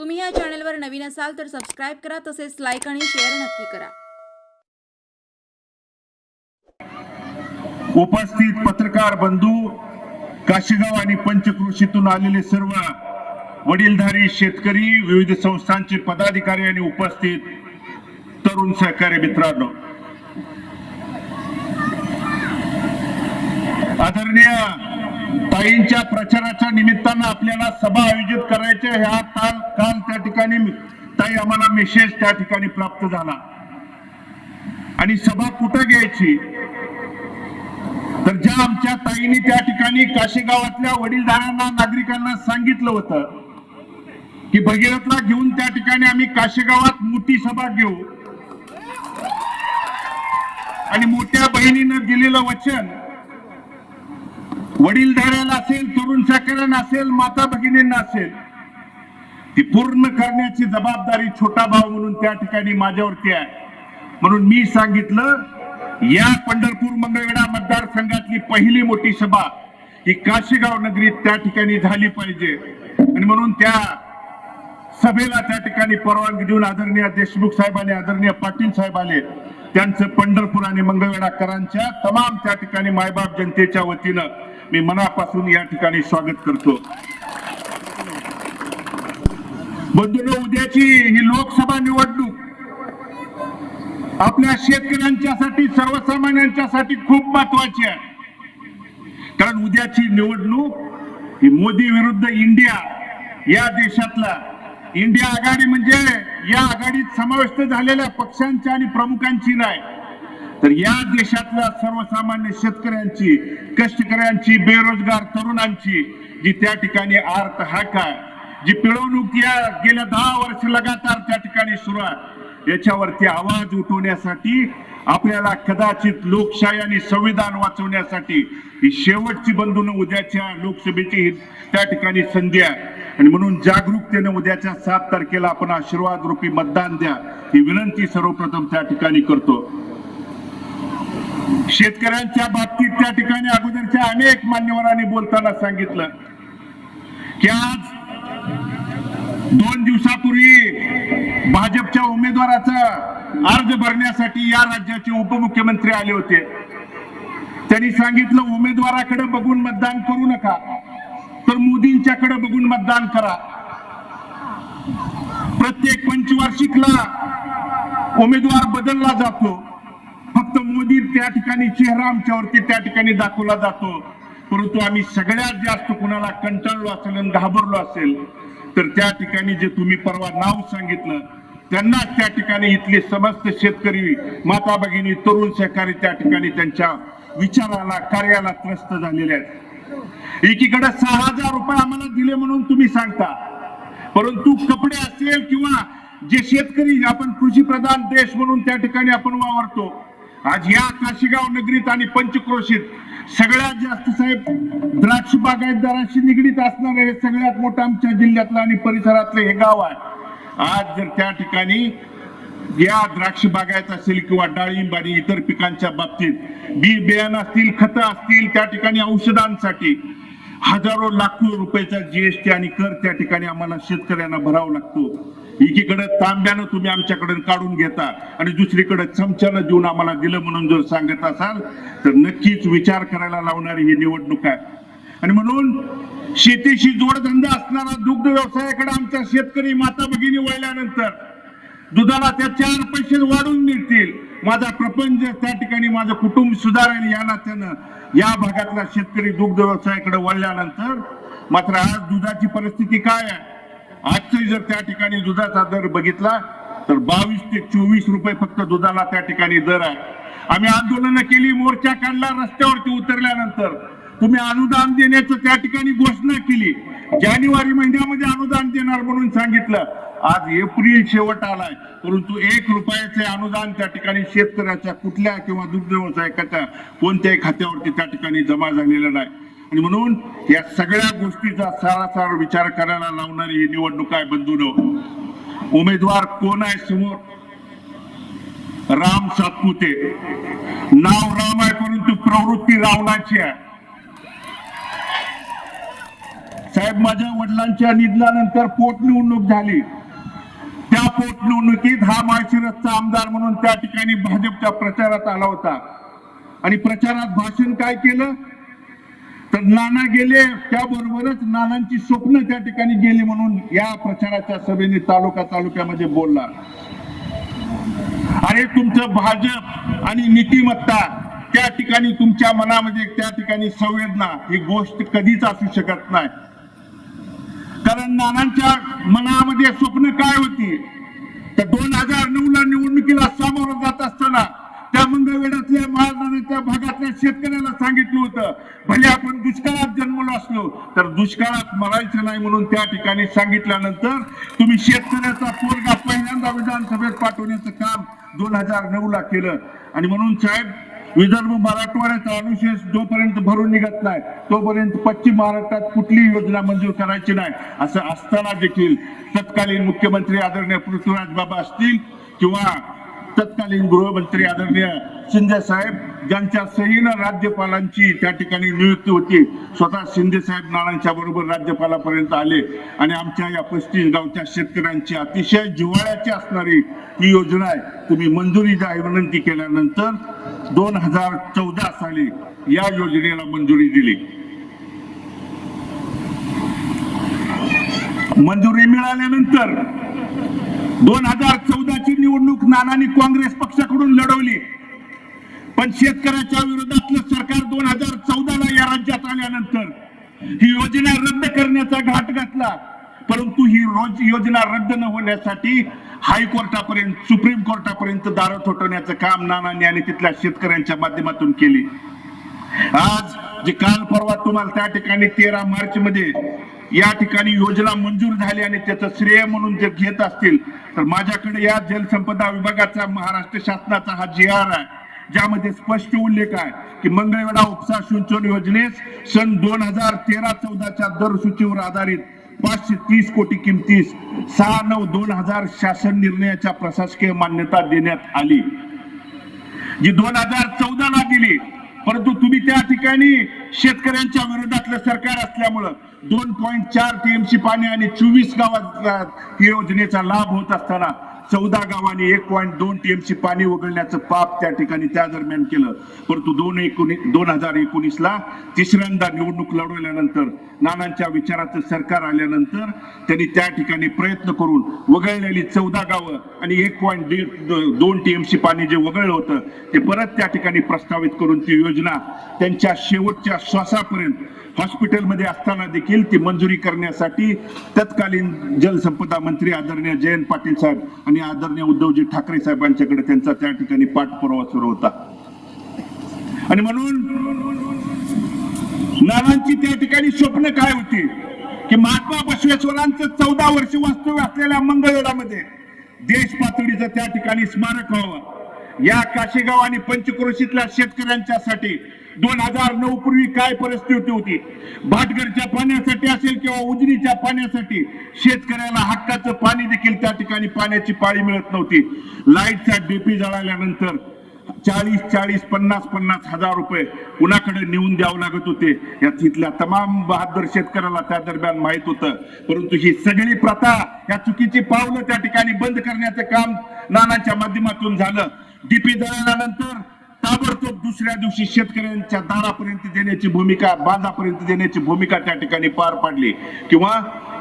तुम्ही या चॅनलवर नवीन असाल तर सबस्क्राईब करा तसेच लाईक आणि शेअर नक्की करा. उपस्थित पत्रकार बंधू काशीगाव आणि पंचकृषीतून आलेले सर्व वडीलधारी शेतकरी विविध संस्थांचे पदाधिकारी आणि उपस्थित तरुण सहकारी मित्रांनो. आदरणीय ताईंच्या प्रचाराच्या निमित्त निमित्तानं आपल्याला सभा आयोजित करायच्या ह्या काल काल त्या ठिकाणी ताई आम्हाला मेसेज त्या ठिकाणी प्राप्त झाला. आणि सभा कुठं घ्यायची? तर ज्या आमच्या ताईंनी त्या ठिकाणी काशीगावातल्या वडीलधाऱ्यांना नागरिकांना सांगितलं होतं की भगीरथला घेऊन त्या ठिकाणी आम्ही काशीगावात मोठी सभा घेऊ. आणि मोठ्या बहिणीनं दिलेलं वचन वडीलधाऱ्याला असेल तरुण सहकार्यांना असेल माता भगिनींना असेल ती पूर्ण करण्याची जबाबदारी छोटा भाऊ म्हणून त्या ठिकाणी माझ्यावरती आहे. म्हणून मी सांगितलं या पंढरपूर मंगळवेढा मतदारसंघातली पहिली मोठी सभा ही काशीगाव नगरीत त्या ठिकाणी झाली पाहिजे. आणि म्हणून त्या सभेला त्या ठिकाणी परवानगी देऊन आदरणीय देशमुख साहेब आले आदरणीय पाटील साहेब आले. त्यांचं पंढरपूर आणि मंगळवेढाकरांच्या तमाम त्या ठिकाणी मायबाप जनतेच्या वतीनं मी मनापासून या ठिकाणी स्वागत करतो. बंधूंनो उद्याची ही लोकसभा निवडणूक आपल्या शेतकऱ्यांच्यासाठी सर्वसामान्यांच्यासाठी खूप महत्वाची आहे. कारण उद्याची निवडणूक ही मोदी विरुद्ध इंडिया या देशातला इंडिया आघाडी म्हणजे या आघाडीत समाविष्ट झालेल्या पक्षांची आणि प्रमुखांची नाही. तर या देशातल्या सर्वसामान्य शेतकऱ्यांची कष्टकऱ्यांची बेरोजगार तरुणांची जी त्या ठिकाणी आर्त हाक आहे जी पिळवणूक या गेल्या दहा वर्ष लगातार त्या ठिकाणी सुरू आहे याच्यावरती आवाज उठवण्यासाठी आपल्याला कदाचित लोकशाही आणि संविधान वाचवण्यासाठी ही शेवटची बंधून उद्याच्या लोकसभेची ही त्या ठिकाणी संधी आहे. आणि म्हणून जागरूकतेने उद्याच्या सात तारखेला आपण आशीर्वाद रूपी मतदान द्या ही विनंती सर्वप्रथम त्या ठिकाणी करतो. शेतकऱ्यांच्या बाबतीत त्या ठिकाणी अगोदरच्या अनेक मान्यवरांनी बोलताना सांगितलं की आज दोन दिवसापूर्वी भाजपच्या उमेदवाराचा अर्ज भरण्यासाठी या राज्याचे उपमुख्यमंत्री आले होते. त्यांनी सांगितलं उमेदवाराकडे बघून मतदान करू नका तर मोदींच्याकडे बघून मतदान करा. प्रत्येक पंचवार्षिकला उमेदवार बदलला जातो. फक्त मोदी त्या ठिकाणी चेहरा आमच्यावरती त्या ठिकाणी दाखवला जातो. परंतु आम्ही सगळ्यात जास्त कुणाला कंटाळलो असेल आणि घाबरलो असेल तर त्या ठिकाणी जे तुम्ही परवा नाव सांगितलं त्यांना त्या ठिकाणी इथले समस्त शेतकरी माता भगिनी तरुण सहकारी त्या ठिकाणी त्यांच्या विचाराला कार्याला त्रस्त झालेले आहेत. एकीकडे सहा हजार रुपये आम्हाला दिले म्हणून तुम्ही सांगता. परंतु कपडे असेल किंवा जे शेतकरी आपण कृषी प्रधान देश म्हणून त्या ठिकाणी आपण वावरतो आज या काशीगाव नगरीत आणि पंचक्रोशीत सगळ्यात जास्त साहेब द्राक्ष बागायतदारांशी निगडीत असणार हे सगळ्यात मोठं आमच्या जिल्ह्यातलं आणि परिसरातलं हे गाव आहे. आज जर त्या ठिकाणी या द्राक्ष बागायत असेल किंवा डाळिंब आणि इतर पिकांच्या बाबतीत बी बियाणं असतील खतं असतील त्या ठिकाणी औषधांसाठी हजारो लाखो रुपयाचा जीएसटी आणि कर त्या ठिकाणी आम्हाला शेतकऱ्यांना भरावा लागतो. एकीकडे तांब्यानं तुम्ही आमच्याकडे काढून घेता आणि दुसरीकडे चमच्यानं देऊन आम्हाला दिलं म्हणून जर सांगत असाल तर नक्कीच विचार करायला लावणारी ही निवडणूक आहे. आणि म्हणून शेतीशी जोडधंदा असणारा दुग्ध व्यवसायाकडे आमचा शेतकरी माता भगिनी वळल्यानंतर दुधाला त्या चार पैसे वाढून मिळतील. माझा प्रपंच त्या ठिकाणी माझं कुटुंब सुधारेल या नात्यानं या भागातला शेतकरी दुग्ध व्यवसायाकडे वळल्यानंतर मात्र आज दुधाची परिस्थिती काय आहे? आजचं जर त्या ठिकाणी दुधाचा दर बघितला तर बावीस ते चोवीस रुपये फक्त दुधाला त्या ठिकाणी दर आहे. आम्ही आंदोलनं केली मोर्चा काढला रस्त्यावरती उतरल्यानंतर तुम्ही अनुदान देण्याचं त्या ठिकाणी घोषणा केली. जानेवारी महिन्यामध्ये अनुदान देणार म्हणून सांगितलं. आज एप्रिल शेवट आलाय. परंतु एक रुपयाचे अनुदान त्या ठिकाणी शेतकऱ्याच्या कुठल्या किंवा दुग्ध व्यवसायकाच्या कोणत्याही खात्यावरती त्या ठिकाणी जमा झालेलं नाही. आणि म्हणून या सगळ्या गोष्टीचा सारासार विचार करायला लावणारी ही निवडणूक आहे बंधून. उमेदवार कोण आहे समोर? राम सातपुते. नाव राम आहे परंतु प्रवृत्ती रावणाची आहे. साहेब माझ्या वडिलांच्या निधनानंतर पोटनिवडणूक झाली. त्या पोटनिवडणुकीत हा माळशिरसचा आमदार म्हणून त्या ठिकाणी भाजपच्या प्रचारात आला होता. आणि प्रचारात भाषण काय केलं? तर नाना गेले त्याबरोबरच नानांची स्वप्न त्या ठिकाणी गेली म्हणून या प्रचाराच्या सभेने तालुका तालुक्यामध्ये बोलला. अरे तुमचं भाजप आणि नीतिमत्ता त्या ठिकाणी तुमच्या मनामध्ये त्या ठिकाणी संवेदना ही गोष्ट कधीच असू शकत नाही. कारण नानांच्या मनामध्ये स्वप्न काय होती? तर दोन हजार नऊ ला निवडणुकीला सामोरं जात असताना त्या मंगळवेढातल्या त्या भागातल्या शेतकऱ्याला सांगितलं होतं भले आपण दुष्काळात जन्मलो असलो तर दुष्काळात मरायचं नाही म्हणून त्या ठिकाणी सांगितल्यानंतर तुम्ही शेतकऱ्याचा पोरगा पहिल्यांदा विधानसभेत पाठवण्याचं काम दोन हजार नऊ ला केलं. आणि म्हणून साहेब विदर्भ मराठवाड्याचा अनुशेष जोपर्यंत भरून निघत नाही तोपर्यंत पश्चिम महाराष्ट्रात कुठलीही योजना मंजूर करायची नाही असं असताना देखील तत्कालीन मुख्यमंत्री आदरणीय पृथ्वीराज बाबा असतील किंवा तत्कालीन गृहमंत्री आदरणीय शिंदे साहेब ज्यांच्या सहीनं राज्यपालांची त्या ठिकाणी नियुक्ती होती स्वतः शिंदे साहेब नानांच्या बरोबर राज्यपालापर्यंत आले. आणि आमच्या या पस्तीस गावच्या शेतकऱ्यांची अतिशय जिव्हाळ्याची असणारी ही योजना आहे तुम्ही मंजुरी द्या विनंती केल्यानंतर दोन हजार चौदा साली या योजनेला मंजुरी दिली. मंजुरी मिळाल्यानंतर दोन हजार चौदाची निवडणूक नानांनी काँग्रेस पक्षाकडून लढवली. पण शेतकऱ्याच्या विरोधातलं सरकार दोन हजार चौदाला या राज्यात आल्यानंतर ही योजना रद्द करण्याचा घाट घातला. परंतु ही रोज योजना रद्द न होण्यासाठी हायकोर्टापर्यंत सुप्रीम कोर्टापर्यंत दारं थोटवण्याचं काम नानांनी आणि तिथल्या शेतकऱ्यांच्या माध्यमातून केली. आज जे काल परवा तुम्हाला त्या ठिकाणी तेरा मार्च मध्ये या ठिकाणी योजना मंजूर झाली आणि त्याचं श्रेय म्हणून जे घेत असतील तर माझ्याकडे या जलसंपदा विभागाचा महाराष्ट्र शासनाचा हा जी आर आहे. ज्यामध्ये स्पष्ट उल्लेख आहे की मंगळवेढा उपसा सिंचन योजनेस सन दोन हजार तेरा चौदाच्या दर सूचीवर आधारित पाचशे तीस कोटी किमतीस सहा नऊ दोन हजार शासन निर्णयाच्या प्रशासकीय मान्यता देण्यात आली. जी दोन हजार चौदा ला दिली परंतु तुम्ही त्या ठिकाणी शेतकऱ्यांच्या विरोधातलं सरकार असल्यामुळं दोन पॉईंट चार टीएमसी पाणी आणि चोवीस गावात या योजनेचा लाभ होत असताना चौदा गावांनी एक पॉईंट दोन टीएमसी पाणी वगळण्याचं पाप त्या ठिकाणी त्या दरम्यान केलं. परंतु दोन एकोणीस दोन हजार एकोणीसला तिसऱ्यांदा निवडणूक लढवल्यानंतर नानांच्या विचाराचं सरकार आल्यानंतर त्यांनी त्या ठिकाणी प्रयत्न करून वगळलेली चौदा गावं आणि एक पॉईंट दोन टीएमसी पाणी जे वगळलं होतं ते परत त्या ठिकाणी प्रस्तावित करून ती योजना त्यांच्या शेवटच्या श्वासापर्यंत हॉस्पिटलमध्ये असताना देखील ती मंजुरी करण्यासाठी तत्कालीन जलसंपदा मंत्री आदरणीय जयंत पाटील साहेब आणि मी आदरणीय उद्धवजी ठाकरे साहेबांच्याकडे त्यांचा त्या ठिकाणी पाठपुरावा सुरू होता. आणि म्हणून नानांची त्या ठिकाणी स्वप्न काय होती? की महात्मा बसवेश्वरांचं चौदा वर्ष वास्तव्य असलेल्या मंगळवेढामध्ये देश पातळीचं त्या ठिकाणी स्मारक व्हावं. या काशेगाव आणि पंचक्रोशीतल्या शेतकऱ्यांच्यासाठी दोन हजार नऊ पूर्वी काय परिस्थिती होती भाटघरच्या पाण्यासाठी असेल किंवा उजनीच्या पाण्यासाठी शेतकऱ्याला हक्काचं पाणी देखील त्या ठिकाणी पाण्याची पाळी मिळत नव्हती. लाईटचा डीपी जळाल्यानंतर चाळीस चाळीस पन्नास पन्नास हजार रुपये कुणाकडे नेऊन द्यावं लागत होते? या तिथल्या तमाम बहादर शेतकऱ्याला त्या दरम्यान माहीत होतं. परंतु ही सगळी प्रथा या चुकीची पावलं त्या ठिकाणी बंद करण्याचं काम नानाच्या माध्यमातून झालं. डीपी जळाल्यानंतर ताबडतोब दुसऱ्या दिवशी शेतकऱ्यांच्या दारापर्यंत देण्याची भूमिका बांधापर्यंत देण्याची भूमिका त्या ठिकाणी पार पाडली. किंवा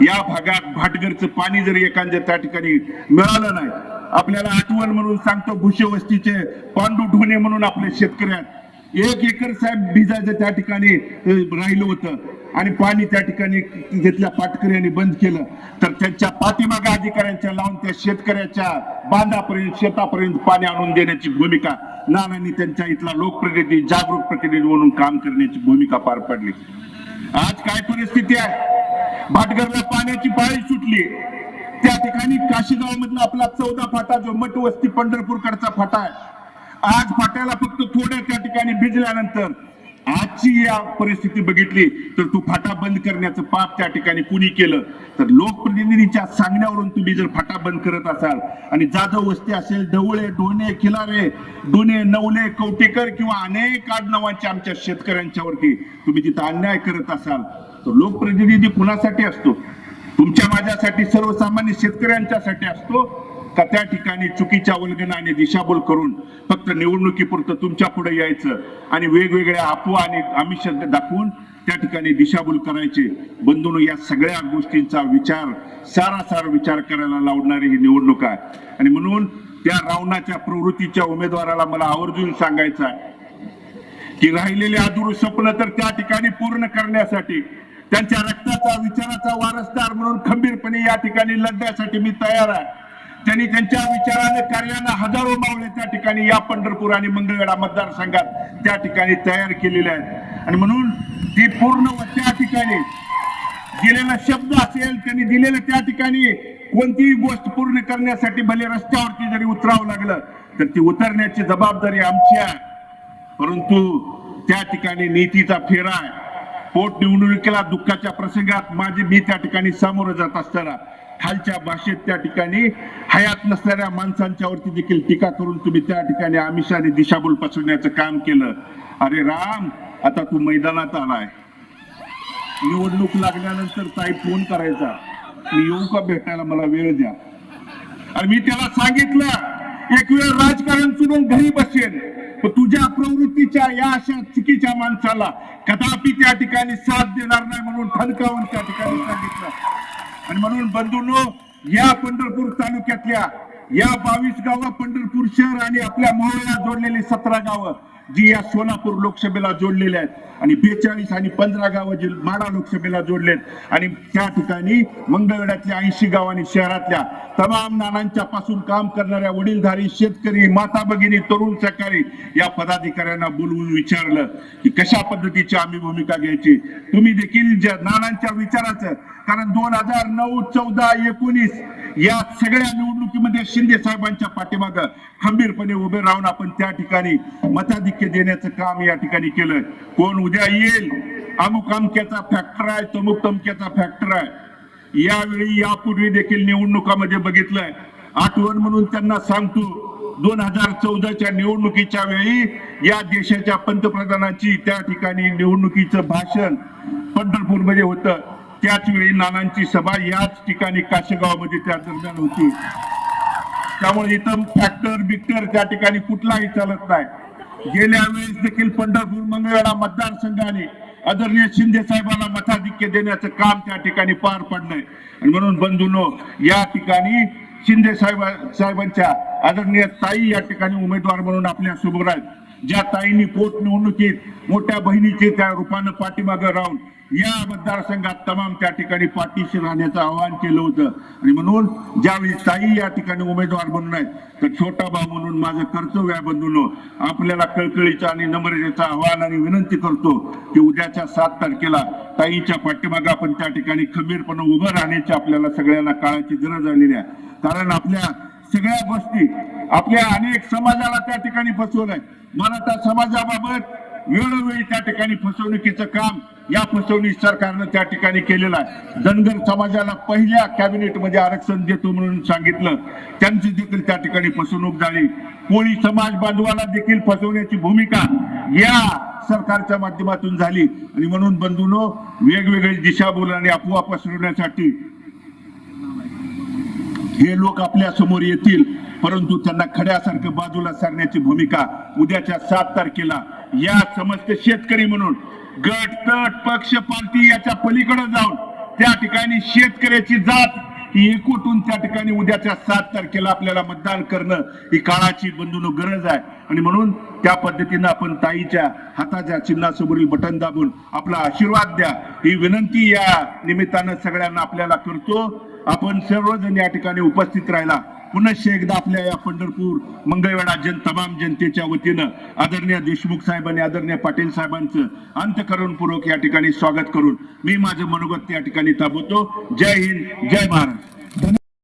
या भागात भाटघरचं पाणी जरी एखाद्या त्या ठिकाणी मिळालं नाही आपल्याला आठवण म्हणून सांगतो भुशे पांडू ढोणे म्हणून आपले शेतकऱ्यात एक एकर साहेब भिजायचं त्या ठिकाणी राहिलं होतं. आणि पाणी त्या ठिकाणी तिथल्या पाटकऱ्यांनी बंद केलं. तर त्यांच्या पाठीमागा अधिकाऱ्यांच्या लावून त्या शेतकऱ्याच्या बांधापर्यंत शेतापर्यंत पाणी आणून देण्याची भूमिका नानांनी त्यांच्या इथला लोकप्रतिनिधी जागरूक प्रतिनिधी म्हणून काम करण्याची भूमिका पार पाडली. आज काय परिस्थिती आहे? भाटघरला पाण्याची पाळी सुटली. त्या ठिकाणी काशीगाव मधला आपला चौदा फाटा जो मठ वस्ती पंढरपूरकडचा फाटा आहे आज फाट्याला फक्त थोड्या त्या ठिकाणी भिजल्यानंतर आजची या परिस्थिती बघितली तर तू फाटा बंद करण्याचं पाप त्या ठिकाणी कुणी केलं? तर लोकप्रतिनिधीच्या सांगण्यावरून तुम्ही जर फाटा बंद करत असाल आणि जाधव वस्ती असेल ढवळे डोणे खिलारे डुणे नवले कवटेकर किंवा अनेक आडनावांचे आमच्या शेतकऱ्यांच्यावरती तुम्ही तिथं अन्याय करत असाल तर लोकप्रतिनिधी कुणासाठी असतो? तुमच्या माझ्यासाठी सर्वसामान्य शेतकऱ्यांच्यासाठी असतो? का त्या ठिकाणी चुकीच्या वल्गनाने दिशाभूल करून फक्त निवडणुकीपुरतं तुमच्यापुढे यायचं आणि वेगवेगळ्या अफवा आणि आमिष दाखवून त्या ठिकाणी दिशाभूल करायचे? बंधून या सगळ्या गोष्टींचा विचार सारासार विचार करायला लावणारी ही निवडणूक आहे. आणि म्हणून त्या रावणाच्या प्रवृत्तीच्या उमेदवाराला मला आवर्जून सांगायचं आहे की राहिलेले अधुरू स्वप्न तर त्या ठिकाणी पूर्ण करण्यासाठी त्यांच्या रक्ताचा विचाराचा वारसदार म्हणून खंबीरपणे या ठिकाणी लढण्यासाठी मी तयार आहे. त्यांनी त्यांच्या विचाराने कार्यानं हजारो मावळे त्या ठिकाणी या पंढरपूर आणि मंगळवेढा मतदारसंघात त्या ठिकाणी तयार केलेले आहेत. आणि म्हणून ती पूर्ण व त्या ठिकाणी दिलेला शब्द असेल त्यांनी दिलेलं त्या ठिकाणी कोणतीही गोष्ट पूर्ण करण्यासाठी भले रस्त्यावरती जरी उतरावं लागलं तर ती उतरण्याची जबाबदारी आमची आहे. परंतु त्या ठिकाणी नीतीचा फेरा आहे. पोटनिवडणुकीला दुःखाच्या प्रसंगात माझे मी त्या ठिकाणी सामोरं जात असताना खालच्या भाषेत त्या ठिकाणी हयात नसणाऱ्या माणसांच्या वरती देखील टीका करून तुम्ही त्या ठिकाणी आमिषाने दिशाभूल पसरण्याचं काम केलं. अरे राम आता तू मैदानात आलाय. निवडणूक लागल्यानंतर ताई फोन करायचा. मी येऊ का भेटायला? मला वेळ द्या. आणि मी त्याला सांगितलं एक वेळ राजकारण सोडून घरी बसेल तुझ्या प्रवृत्तीच्या या अशा चुकीच्या माणसाला कदापि त्या ठिकाणी साथ देणार नाही म्हणून ठणकावून त्या ठिकाणी सांगितलं. आणि म्हणून बंधूंनो या पंढरपूर तालुक्यातल्या या बावीस गावं पंढरपूर शहर आणि आपल्या मोहळ्याला जोडलेली सतरा गावं. जी या सोलापूर लोकसभेला जोडलेल्या आहेत आणि बेचाळीस आणि पंधरा गावं जी माडा लोकसभेला जोडलेत आणि त्या ठिकाणी मंगळवेढ्यातल्या ऐंशी गाव आणि शहरातल्या तमाम नानांच्या पासून काम करणाऱ्या वडीलधारी शेतकरी माता भगिनी तरुण सहकारी या पदाधिकाऱ्यांना बोलवून विचारलं की कशा पद्धतीची आम्ही भूमिका घ्यायची. तुम्ही देखील ज्या नानांच्या विचाराचं कारण दोन हजार नऊ चौदा एकोणीस या सगळ्या निवडणुकीमध्ये शिंदे साहेबांच्या पाठीमाग खंबीरपणे उभे राहून आपण त्या ठिकाणी वाक्य देण्याचं काम या ठिकाणी केलं. कोण उद्या येईल? अमुक अमक्याचा फॅक्टर आहे तमुक तमक्याचा फॅक्टर आहे. यावेळी यापूर्वी देखील निवडणुकामध्ये बघितलंय. आठवण म्हणून त्यांना सांगतो दोन हजार चौदाच्या निवडणुकीच्या वेळी या देशाच्या पंतप्रधानांची त्या ठिकाणी निवडणुकीचं भाषण पंढरपूरमध्ये होतं. त्याच वेळी नानांची सभा याच ठिकाणी काशेगावमध्ये त्या दरम्यान होती. त्यामुळे इथं फॅक्टर बिक्टर त्या ठिकाणी कुठलाही चालत नाही. गेल्या वेळेस देखील पंढरपूर मंगळवेढा मतदारसंघाने आदरणीय शिंदे साहेबांना मताधिक्य देण्याचं काम त्या ठिकाणी पार पडलंय. आणि म्हणून बंधूनो या ठिकाणी शिंदे साहेब साहेबांच्या आदरणीय ताई या ठिकाणी उमेदवार म्हणून आपल्यासमोर आहेत. ज्या ताईंनी पोटनिवडणुकीत मोठ्या बहिणीचे त्या रूपानं पाठीमागे राहून या मतदारसंघात तमाम त्या ठिकाणी पाठीशी राहण्याचं आवाहन केलं होतं. आणि म्हणून ज्यावेळी ताई या ठिकाणी उमेदवार म्हणून आहेत तर छोटा भाऊ म्हणून माझं कर्तव्य आहे बंधूनो आपल्याला कळकळीचं आणि नम्रतेचं आवाहन आणि विनंती करतो की उद्याच्या सात तारखेला ताईच्या पाठीमागे आपण त्या ठिकाणी खंबीरपणे उभं राहण्याची आपल्याला सगळ्यांना काळाची गरज आलेली आहे. कारण आपल्या सगळ्या गोष्टी आपल्या अनेक समाजाला त्या ठिकाणी फसवलंय मराठा समाजाबाबत वेळोवेळी त्या ठिकाणी फसवणुकीचं काम या फसवणूक सरकारनं त्या ठिकाणी केलेलं आहे. धनगर समाजाला पहिल्या कॅबिनेटमध्ये आरक्षण देतो म्हणून सांगितलं. त्यांची देखील त्या ठिकाणी फसवणूक झाली. कोळी समाज बांधवाला देखील फसवण्याची भूमिका या सरकारच्या माध्यमातून झाली. आणि म्हणून बंधूनो वेगवेगळी दिशाभूल आणि अफवा पसरवण्यासाठी हे लोक आपल्यासमोर येतील. परंतु त्यांना खड्यासारखं बाजूला सारण्याची भूमिका उद्याच्या सात तारखेला या समस्त शेतकरी म्हणून गट तट पक्ष पार्टी याच्या पलीकडे जाऊन त्या ठिकाणी शेतकऱ्याची जात ही एकवटून त्या ठिकाणी उद्याच्या सात तारखेला आपल्याला मतदान करणं ही काळाची बंधून गरज आहे. आणि म्हणून त्या पद्धतीनं आपण ताईच्या हाताच्या चिन्हासमोरील बटन दाबून आपला आशीर्वाद द्या. ही विनंती या निमित्तानं सगळ्यांना आपल्याला करतो. आपण सर्वजण या ठिकाणी उपस्थित राहिला. पुनश्च एकदा आपल्या या पंढरपूर मंगळवेढा जन तमाम जनतेच्या वतीनं आदरणीय देशमुख साहेबांनी आदरणीय पाटील साहेबांचं अंतकरणपूर्वक या ठिकाणी स्वागत करून मी माझं मनोगत या ठिकाणी थांबवतो. जय हिंद जय महाराष्ट्र